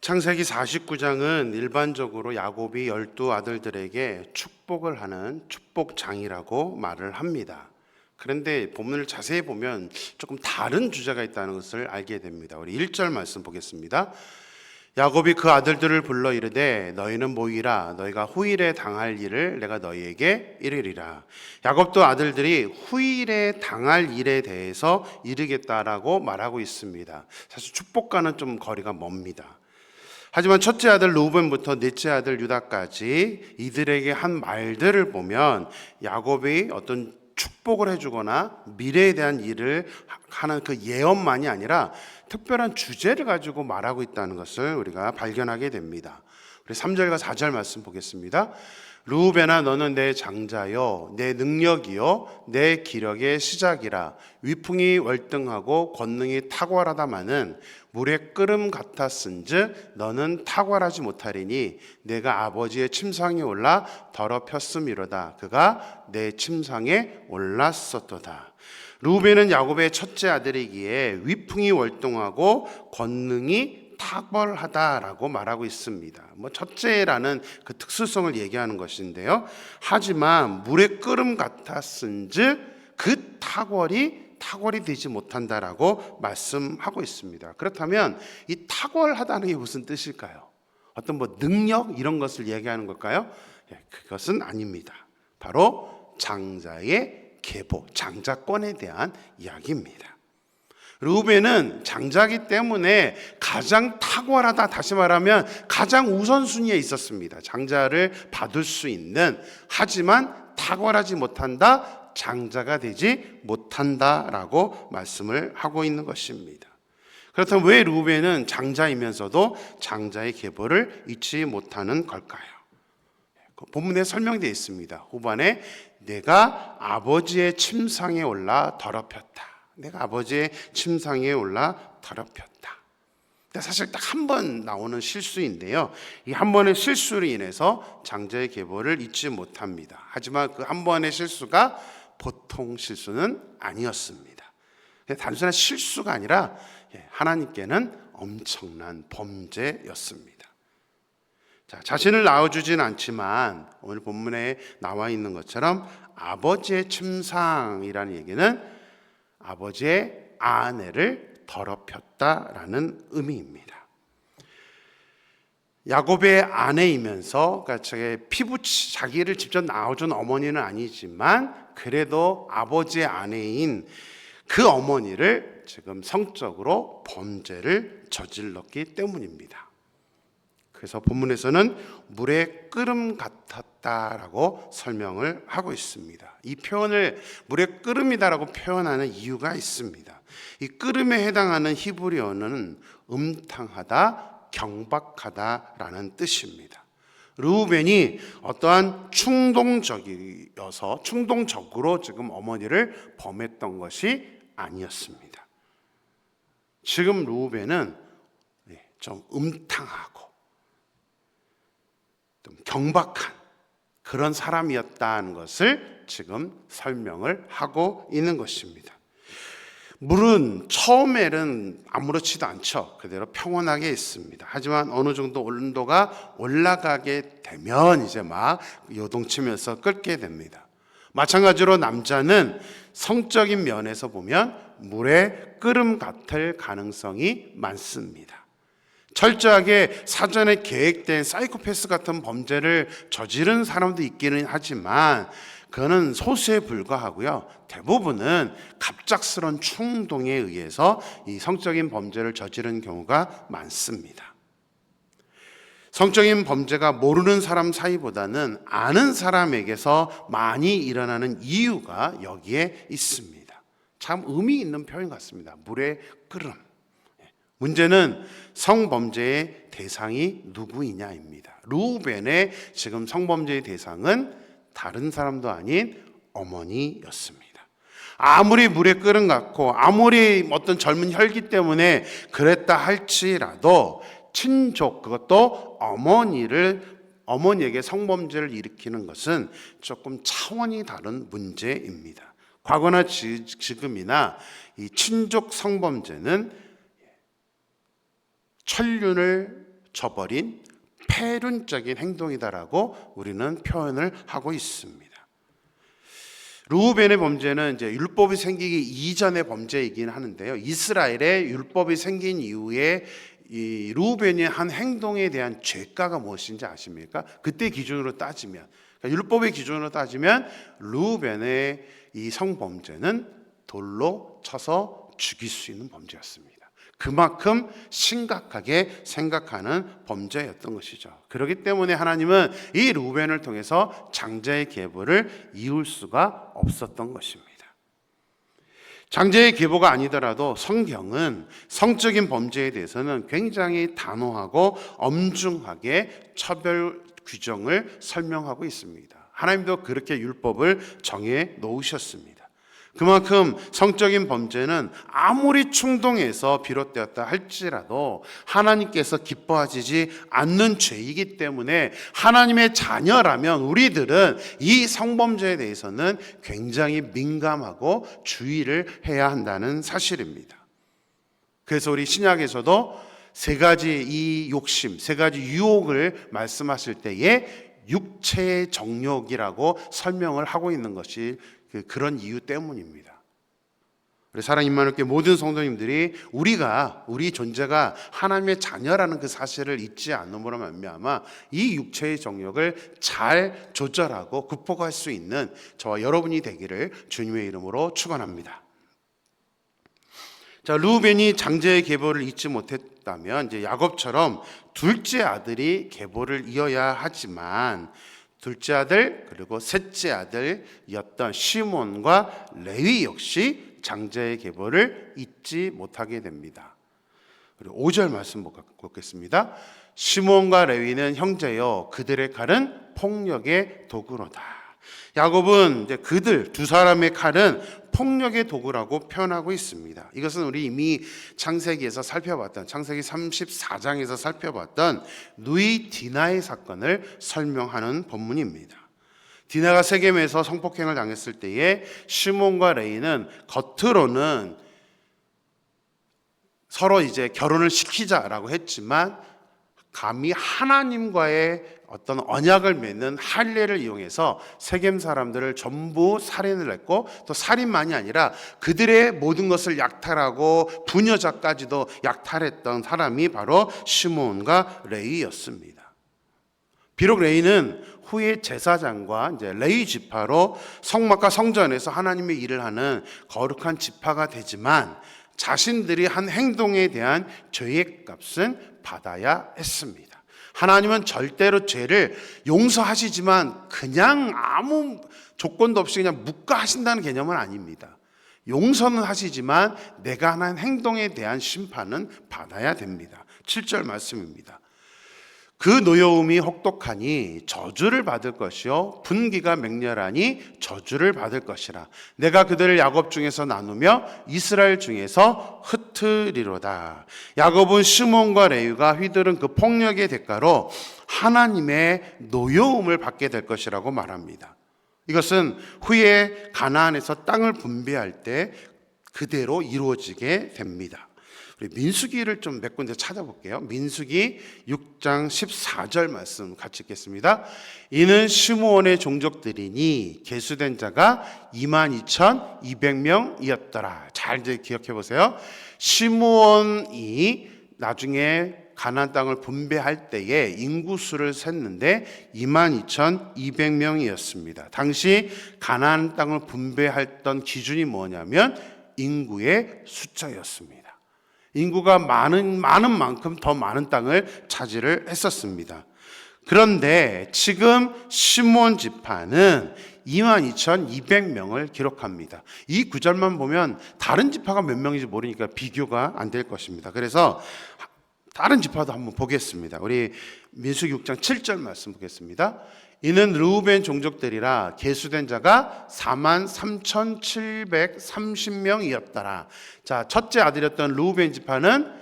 창세기 49장은 일반적으로 야곱이 열두 아들들에게 축복을 하는 축복장이라고 말을 합니다. 그런데 본문을 자세히 보면 조금 다른 주제가 있다는 것을 알게 됩니다. 우리 1절 말씀 보겠습니다. 야곱이 그 아들들을 불러 이르되 너희는 모이라 너희가 후일에 당할 일을 내가 너희에게 이르리라. 야곱도 아들들이 후일에 당할 일에 대해서 이르겠다라고 말하고 있습니다. 사실 축복과는 좀 거리가 멉니다. 하지만 첫째 아들 루벤부터 넷째 아들 유다까지 이들에게 한 말들을 보면 야곱이 어떤 축복을 해주거나 미래에 대한 일을 하는 그 예언만이 아니라 특별한 주제를 가지고 말하고 있다는 것을 우리가 발견하게 됩니다. 우리 3절과 4절 말씀 보겠습니다. 루벤아 너는 내 장자요 내 능력이요 내 기력의 시작이라. 위풍이 월등하고 권능이 탁월하다마는 물의 끓음 같았은즉 너는 탁월하지 못하리니 내가 아버지의 침상에 올라 더럽혔음이로다. 그가 내 침상에 올랐었도다. 루벤은 야곱의 첫째 아들이기에 위풍이 월등하고 권능이 탁월하다라고 말하고 있습니다. 뭐 첫째라는 그 특수성을 얘기하는 것인데요. 하지만 물의 끓음 같았은즉 그 탁월이 탁월이 되지 못한다라고 말씀하고 있습니다. 그렇다면 이 탁월하다는 게 무슨 뜻일까요? 어떤 뭐 능력 이런 것을 얘기하는 걸까요? 예, 그것은 아닙니다. 바로 장자의 계보, 장자권에 대한 이야기입니다. 루벤은 장자기 때문에 가장 탁월하다 다시 말하면 가장 우선순위에 있었습니다. 장자를 받을 수 있는 하지만 탁월하지 못한다 장자가 되지 못한다라고 말씀을 하고 있는 것입니다. 그렇다면 왜 루벤은 장자이면서도 장자의 계보를 잊지 못하는 걸까요? 그 본문에 설명되어 있습니다. 후반에 내가 아버지의 침상에 올라 더럽혔다. 내가 아버지의 침상에 올라 더럽혔다. 사실 딱 한 번 나오는 실수인데요. 이 한 번의 실수로 인해서 장자의 계보를 잊지 못합니다. 하지만 그 한 번의 실수가 보통 실수는 아니었습니다. 단순한 실수가 아니라 예, 하나님께는 엄청난 범죄였습니다. 자, 자신을 낳아주진 않지만 오늘 본문에 나와 있는 것처럼 아버지의 침상이라는 얘기는 아버지의 아내를 더럽혔다라는 의미입니다. 야곱의 아내이면서 그러니까 피부 자기를 직접 낳아준 어머니는 아니지만 그래도 아버지의 아내인 그 어머니를 지금 성적으로 범죄를 저질렀기 때문입니다. 그래서 본문에서는 물의 끓음 같았다라고 설명을 하고 있습니다. 이 표현을 물의 끓음이다라고 표현하는 이유가 있습니다. 이 끓음에 해당하는 히브리어는 음탕하다, 경박하다라는 뜻입니다. 르우벤이 어떠한 충동적이어서 충동적으로 지금 어머니를 범했던 것이 아니었습니다. 지금 르우벤은 좀 음탕하고 좀 경박한 그런 사람이었다는 것을 지금 설명을 하고 있는 것입니다. 물은 처음에는 아무렇지도 않죠. 그대로 평온하게 있습니다. 하지만 어느 정도 온도가 올라가게 되면 이제 막 요동치면서 끓게 됩니다. 마찬가지로 남자는 성적인 면에서 보면 물에 끓음 같을 가능성이 많습니다. 철저하게 사전에 계획된 사이코패스 같은 범죄를 저지른 사람도 있기는 하지만 그거는 소수에 불과하고요. 대부분은 갑작스런 충동에 의해서 이 성적인 범죄를 저지른 경우가 많습니다. 성적인 범죄가 모르는 사람 사이보다는 아는 사람에게서 많이 일어나는 이유가 여기에 있습니다. 참 의미 있는 표현 같습니다. 물의 끓음. 문제는 성범죄의 대상이 누구이냐입니다. 루벤의 지금 성범죄의 대상은 다른 사람도 아닌 어머니였습니다. 아무리 물에 끓은 같고 아무리 어떤 젊은 혈기 때문에 그랬다 할지라도 친족 그것도 어머니를 어머니에게 성범죄를 일으키는 것은 조금 차원이 다른 문제입니다. 과거나 지, 지금이나 이 친족 성범죄는 천륜을 저버린 패륜적인 행동이다라고 우리는 표현을 하고 있습니다. 루벤의 범죄는 이제 율법이 생기기 이전의 범죄이긴 하는데요. 이스라엘의 율법이 생긴 이후에 이 루벤이 한 행동에 대한 죄가가 무엇인지 아십니까? 그때 기준으로 따지면 그러니까 율법의 기준으로 따지면 루벤의 이 성범죄는 돌로 쳐서 죽일 수 있는 범죄였습니다. 그만큼 심각하게 생각하는 범죄였던 것이죠. 그렇기 때문에 하나님은 이 루벤을 통해서 장자의 계보를 이을 수가 없었던 것입니다. 장자의 계보가 아니더라도 성경은 성적인 범죄에 대해서는 굉장히 단호하고 엄중하게 처벌 규정을 설명하고 있습니다. 하나님도 그렇게 율법을 정해 놓으셨습니다. 그만큼 성적인 범죄는 아무리 충동해서 비롯되었다 할지라도 하나님께서 기뻐하시지 않는 죄이기 때문에 하나님의 자녀라면 우리들은 이 성범죄에 대해서는 굉장히 민감하고 주의를 해야 한다는 사실입니다. 그래서 우리 신약에서도 세 가지 이 욕심, 세 가지 유혹을 말씀하실 때에 육체의 정욕이라고 설명을 하고 있는 것이 그 그런 이유 때문입니다. 우리 사랑 임마누께 모든 성도님들이 우리가 우리 존재가 하나님의 자녀라는 그 사실을 잊지 않음으로 말미암아 이 육체의 정욕을 잘 조절하고 극복할 수 있는 저와 여러분이 되기를 주님의 이름으로 축원합니다. 자, 루벤이 장제의 계보를 잊지 못했다면 이제 야곱처럼 둘째 아들이 계보를 이어야 하지만 둘째 아들 그리고 셋째 아들이었던 시몬과 레위 역시 장자의 계보를 잊지 못하게 됩니다. 그리고 5절 말씀 보겠습니다. 시몬과 레위는 형제여 그들의 칼은 폭력의 도구로다. 야곱은 이제 그들 두 사람의 칼은 폭력의 도구라고 표현하고 있습니다. 이것은 우리 이미 창세기에서 살펴봤던 창세기 34장에서 살펴봤던 누이 디나의 사건을 설명하는 본문입니다. 디나가 세겜에서 성폭행을 당했을 때에 시몬과 레이는 겉으로는 서로 이제 결혼을 시키자라고 했지만 감히 하나님과의 어떤 언약을 맺는 할례를 이용해서 세겜 사람들을 전부 살인을 했고 또 살인만이 아니라 그들의 모든 것을 약탈하고 부녀자까지도 약탈했던 사람이 바로 시몬과 레이였습니다. 비록 레이는 후에 제사장과 이제 레이 지파로 성막과 성전에서 하나님의 일을 하는 거룩한 지파가 되지만 자신들이 한 행동에 대한 죄의 값은 받아야 했습니다. 하나님은 절대로 죄를 용서하시지만 그냥 아무 조건도 없이 그냥 묵과하신다는 개념은 아닙니다. 용서는 하시지만 내가 하는 행동에 대한 심판은 받아야 됩니다. 7절 말씀입니다. 그 노여움이 혹독하니 저주를 받을 것이요 분기가 맹렬하니 저주를 받을 것이라. 내가 그들을 야곱 중에서 나누며 이스라엘 중에서 흩트리로다. 야곱은 시몬과 레위가 휘두른 그 폭력의 대가로 하나님의 노여움을 받게 될 것이라고 말합니다. 이것은 후에 가나안에서 땅을 분배할 때 그대로 이루어지게 됩니다 우리 민수기를 좀 몇 군데 찾아볼게요. 민수기 6장 14절 말씀 같이 읽겠습니다. 이는 시므온의 종족들이니 계수된 자가 22,200명이었더라. 잘 기억해 보세요. 시므온이 나중에 가나안 땅을 분배할 때에 인구수를 셌는데 22,200명이었습니다. 당시 가나안 땅을 분배했던 기준이 뭐냐면 인구의 숫자였습니다. 인구가 많은 많은 만큼 더 많은 땅을 차지를 했었습니다. 그런데 지금 시몬 지파는 22,200명을 기록합니다. 이 구절만 보면 다른 지파가 몇 명인지 모르니까 비교가 안 될 것입니다. 그래서 다른 지파도 한번 보겠습니다. 우리 민수기 6장 7절 말씀 보겠습니다. 이는 르우벤 종족들이라 계수된 자가 4만 3,730명이었더라. 자, 첫째 아들이었던 르우벤 지파는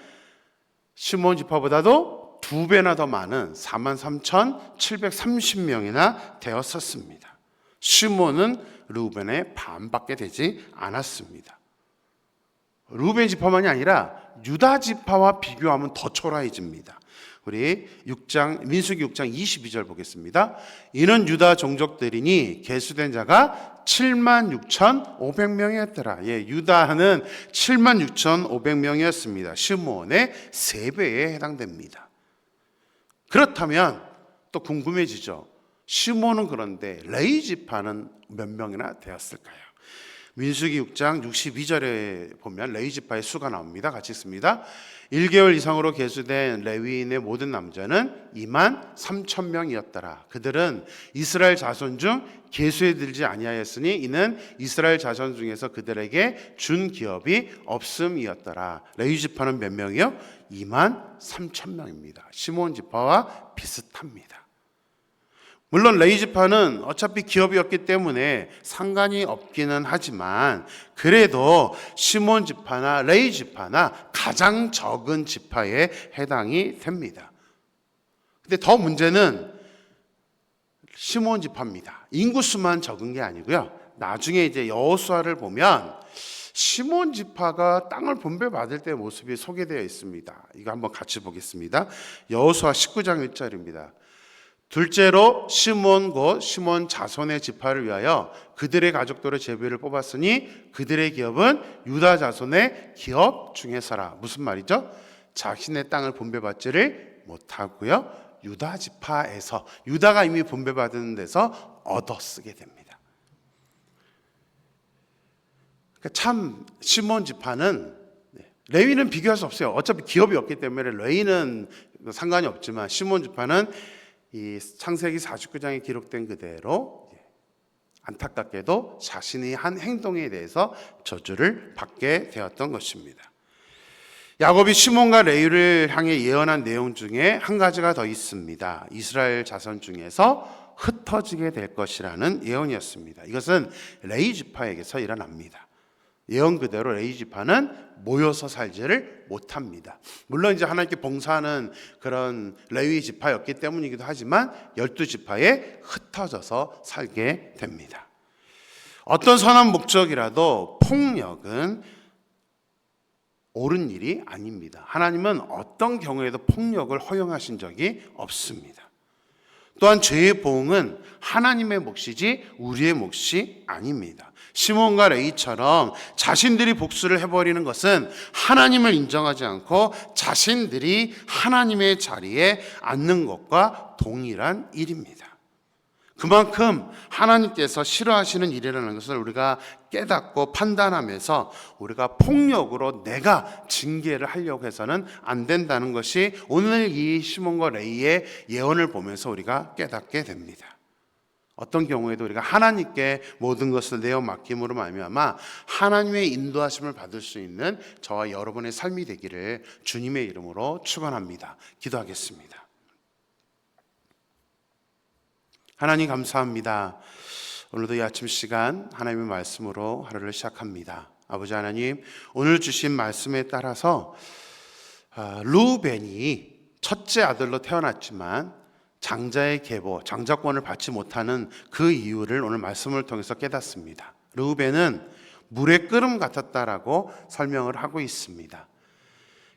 시몬 지파보다도 두 배나 더 많은 4만 3,730명이나 되었었습니다. 시몬은 르우벤의 반밖에 되지 않았습니다. 루벤 지파만이 아니라 유다 지파와 비교하면 더 초라해집니다. 우리 6장 민수기 6장 22절 보겠습니다. 이는 유다 종족들이니 계수된 자가 7만 6,500명이었더라. 예, 유다는 7만 6,500명이었습니다. 시므온의 세 배에 해당됩니다. 그렇다면 또 궁금해지죠. 시므온은 그런데 레이 지파는 몇 명이나 되었을까요? 민수기 6장 62절에 보면 레위 지파의 수가 나옵니다. 같이 읽습니다. 1개월 이상으로 계수된 레위인의 모든 남자는 2만 3천 명이었더라. 그들은 이스라엘 자손 중 계수에 들지 아니하였으니 이는 이스라엘 자손 중에서 그들에게 준 기업이 없음이었더라. 레위 지파는 몇 명이요? 2만 3천 명입니다. 시몬 지파와 비슷합니다. 물론 레이지파는 어차피 기업이었기 때문에 상관이 없기는 하지만 그래도 시몬 지파나 레이 지파나 가장 적은 지파에 해당이 됩니다. 근데 더 문제는 시몬 지파입니다. 인구수만 적은 게 아니고요. 나중에 이제 여호수아를 보면 시몬 지파가 땅을 분배받을 때 모습이 소개되어 있습니다. 이거 한번 같이 보겠습니다. 여호수아 19장 1절입니다. 둘째로 시몬 곧 시몬 자손의 지파를 위하여 그들의 가족들의 제비를 뽑았으니 그들의 기업은 유다 자손의 기업 중에서라. 무슨 말이죠? 자신의 땅을 분배받지를 못하고요. 유다 지파에서 유다가 이미 분배받은 데서 얻어 쓰게 됩니다. 그러니까 참 시몬 지파는 네, 레위는 비교할 수 없어요. 어차피 기업이 없기 때문에 레위는 상관이 없지만 시몬 지파는 이 창세기 49장에 기록된 그대로 안타깝게도 자신이 한 행동에 대해서 저주를 받게 되었던 것입니다. 야곱이 시몬과 레위를 향해 예언한 내용 중에 한 가지가 더 있습니다. 이스라엘 자손 중에서 흩어지게 될 것이라는 예언이었습니다. 이것은 레이 지파에게서 일어납니다. 예언 그대로 레이 지파는 모여서 살지를 못합니다. 물론 이제 하나님께 봉사하는 그런 레위 지파였기 때문이기도 하지만 열두 지파에 흩어져서 살게 됩니다. 어떤 선한 목적이라도 폭력은 옳은 일이 아닙니다. 하나님은 어떤 경우에도 폭력을 허용하신 적이 없습니다. 또한 죄의 보응은 하나님의 몫이지 우리의 몫이 아닙니다. 시몬과 레이처럼 자신들이 복수를 해버리는 것은 하나님을 인정하지 않고 자신들이 하나님의 자리에 앉는 것과 동일한 일입니다. 그만큼 하나님께서 싫어하시는 일이라는 것을 우리가 깨닫고 판단하면서 우리가 폭력으로 내가 징계를 하려고 해서는 안 된다는 것이 오늘 이 시몬과 레이의 예언을 보면서 우리가 깨닫게 됩니다. 어떤 경우에도 우리가 하나님께 모든 것을 내어 맡김으로 말미암아 하나님의 인도하심을 받을 수 있는 저와 여러분의 삶이 되기를 주님의 이름으로 축원합니다. 기도하겠습니다. 하나님 감사합니다. 오늘도 이 아침 시간 하나님의 말씀으로 하루를 시작합니다. 아버지 하나님, 오늘 주신 말씀에 따라서 아, 루벤이 첫째 아들로 태어났지만 장자의 계보, 장자권을 받지 못하는 그 이유를 오늘 말씀을 통해서 깨닫습니다. 루벤은 물의 끓음 같았다라고 설명을 하고 있습니다.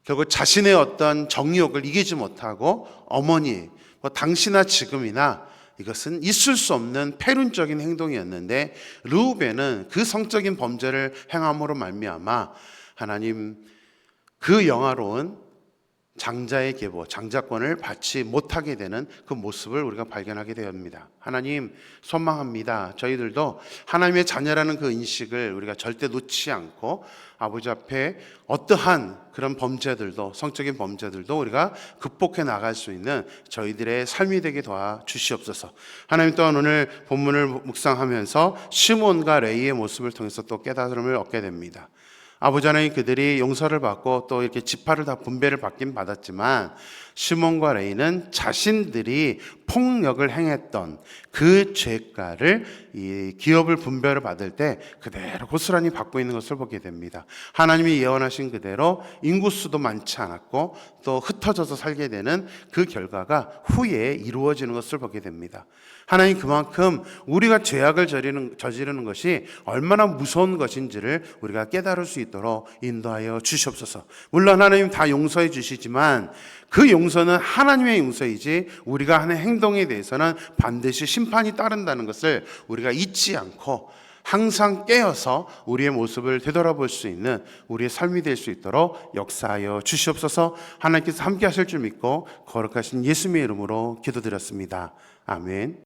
결국 자신의 어떤 정욕을 이기지 못하고 어머니, 뭐 당시나 지금이나 이것은 있을 수 없는 패륜적인 행동이었는데 르우벤은 그 성적인 범죄를 행함으로 말미암아 하나님 그 영화로운 장자의 계보, 장자권을 받지 못하게 되는 그 모습을 우리가 발견하게 되옵니다. 하나님, 소망합니다. 저희들도 하나님의 자녀라는 그 인식을 우리가 절대 놓지 않고 아버지 앞에 어떠한 그런 범죄들도, 성적인 범죄들도 우리가 극복해 나갈 수 있는 저희들의 삶이 되게 도와 주시옵소서. 하나님 또한 오늘 본문을 묵상하면서 시몬과 레이의 모습을 통해서 또 깨달음을 얻게 됩니다. 아버지 하나님 그들이 용서를 받고 또 이렇게 지파를 다 분배를 받긴 받았지만 시몬과 레이는 자신들이 폭력을 행했던 그 죄가를 이 기업을 분배를 받을 때 그대로 고스란히 받고 있는 것을 보게 됩니다. 하나님이 예언하신 그대로 인구수도 많지 않았고 또 흩어져서 살게 되는 그 결과가 후에 이루어지는 것을 보게 됩니다. 하나님 그만큼 우리가 죄악을 저지르는, 저지르는 것이 얼마나 무서운 것인지를 우리가 깨달을 수 있도록 인도하여 주시옵소서. 물론 하나님 다 용서해 주시지만 그 용서는 하나님의 용서이지 우리가 하는 행동에 대해서는 반드시 심판이 따른다는 것을 우리가 잊지 않고 항상 깨어서 우리의 모습을 되돌아볼 수 있는 우리의 삶이 될 수 있도록 역사하여 주시옵소서 하나님께서 함께 하실 줄 믿고 거룩하신 예수님의 이름으로 기도드렸습니다. 아멘.